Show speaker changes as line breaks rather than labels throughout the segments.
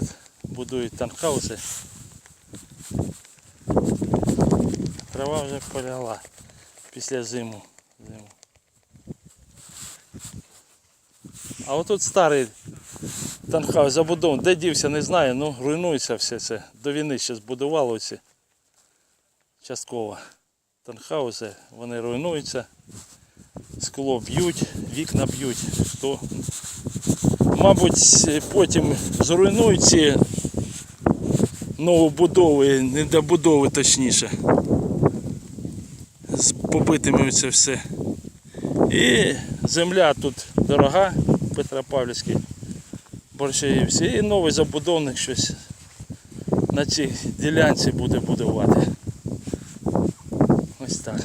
тут будують танхауси. Трава вже полягла після зиму. зиму. А отут старий танхаус забудований. Де дівся, не знаю, ну руйнується все це. До війни ще збудували ці частково. Танхауси, вони руйнуються. Скло б'ють, вікна б'ють. То, мабуть, потім зруйнують ці новобудови, недобудови точніше. З побитими це все. І земля тут дорога, Петропавлівський, Борщаївці. І новий забудовник щось на цій ділянці буде будувати. Ось так.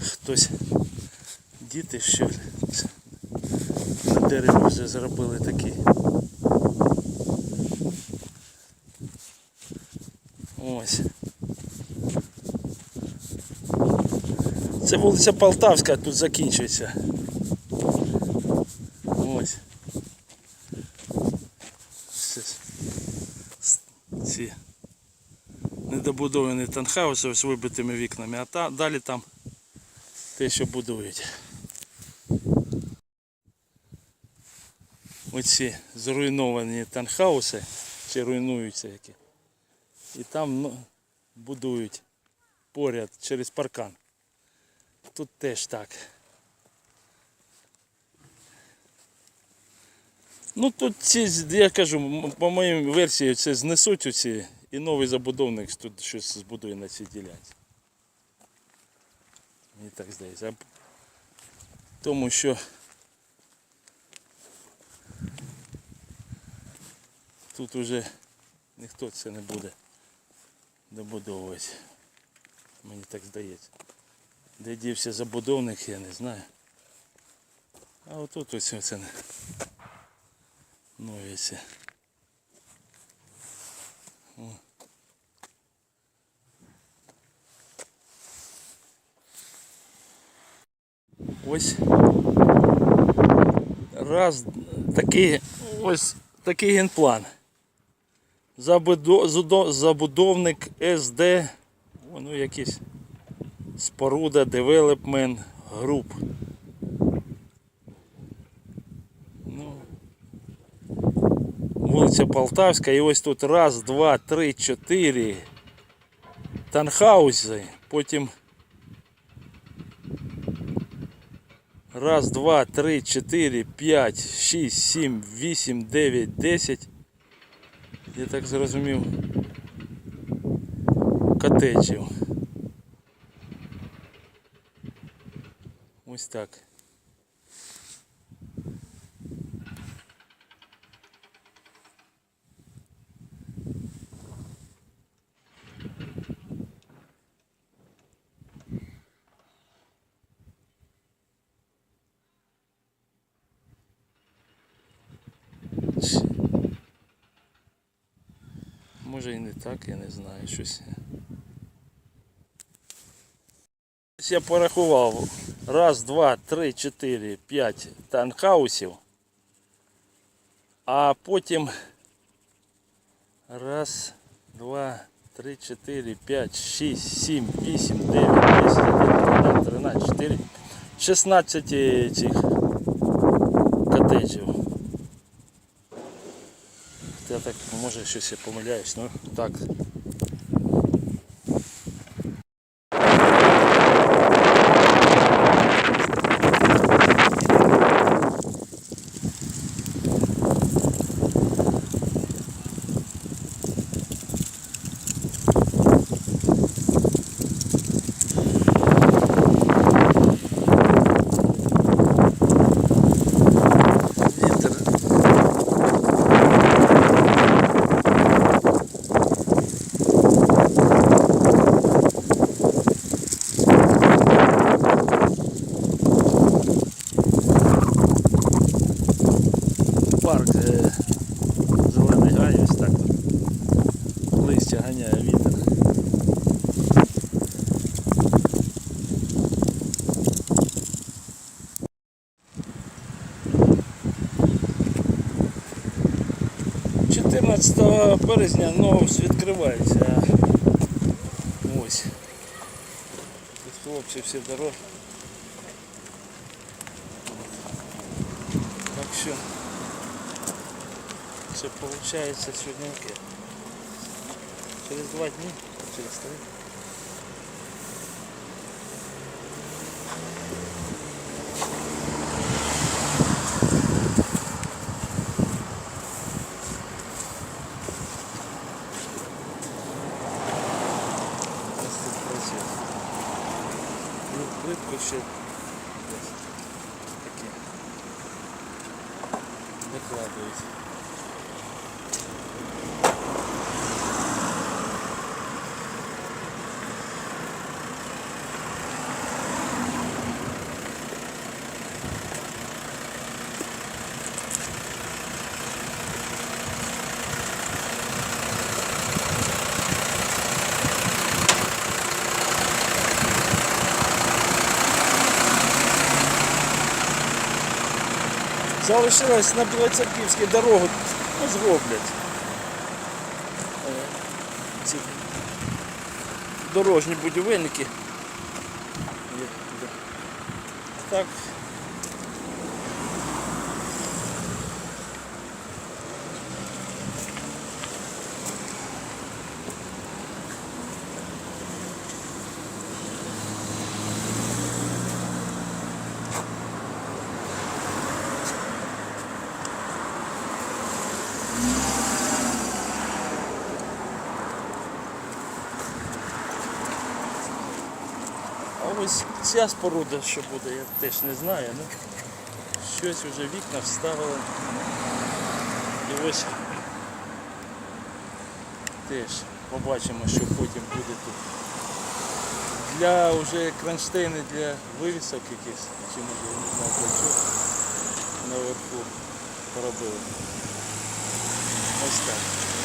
Хтось діти що на дереві вже зробили такі. Ось. Це вулиця Полтавська тут закінчується. Ось. Ці недобудовані танхауси з вибитими вікнами, а та, далі там те, що будують. Оці зруйновані танхауси, чи руйнуються які. І там ну, будують поряд через паркан. Тут теж так. Ну тут ці, я кажу, по моїм версії, це знесуть оці і новий забудовник тут щось збудує на цій ділянці. Мені так здається. Тому що тут уже ніхто це не буде добудовувати. Мені так здається. Де дівся забудовник, я не знаю. А отут ось оце не. нові ці. О. Ось раз такий ось такий генплан. Забудовник СД, ну якийсь споруда Development Group. Ну, вулиця Полтавська і ось тут раз, два, три, чотири танхаузи, потім Раз, два, три, чотири, п'ять, шість, сім, вісім, дев'ять, десять. Я так зрозумів. Котечів. Ось так. Чи- Може і не так, я не знаю щось. Я порахував. Раз, два, три, чотири, п'ять танхаусів. А потім раз, два, три, чотири, п'ять, шість, сім, вісім, дев'ять, десять, тринадцять, чотири, шістнадцять цих котеджів. Я так, може щось я помиляюсь, ну так. 14 березня новус відкривається. Ось. Тут хлопці всі дороги. Так що це виходить сьогодні яке? Через два дні, через три. shit. Залишилось на Білоцерківській дорогу ну, зроблять. Е, Ці дорожні будівельники. Так. А ось ця споруда, що буде, я теж не знаю. Ну, щось вже вікна вставили. І ось теж побачимо, що потім буде тут. Для вже кронштейни для вивісок якихось, чи може не знаю для чого, наверху поробили. Ось так.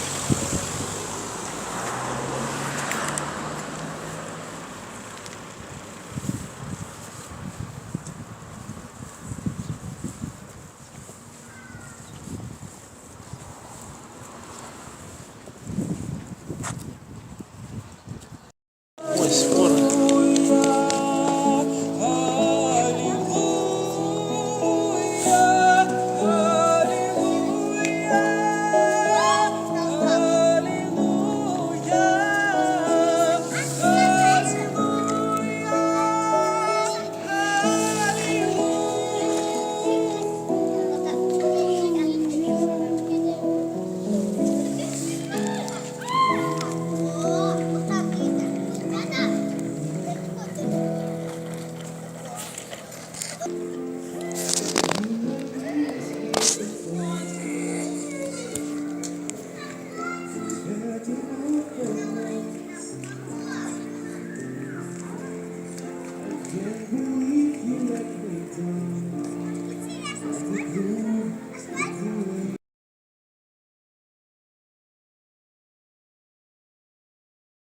believe you let me down.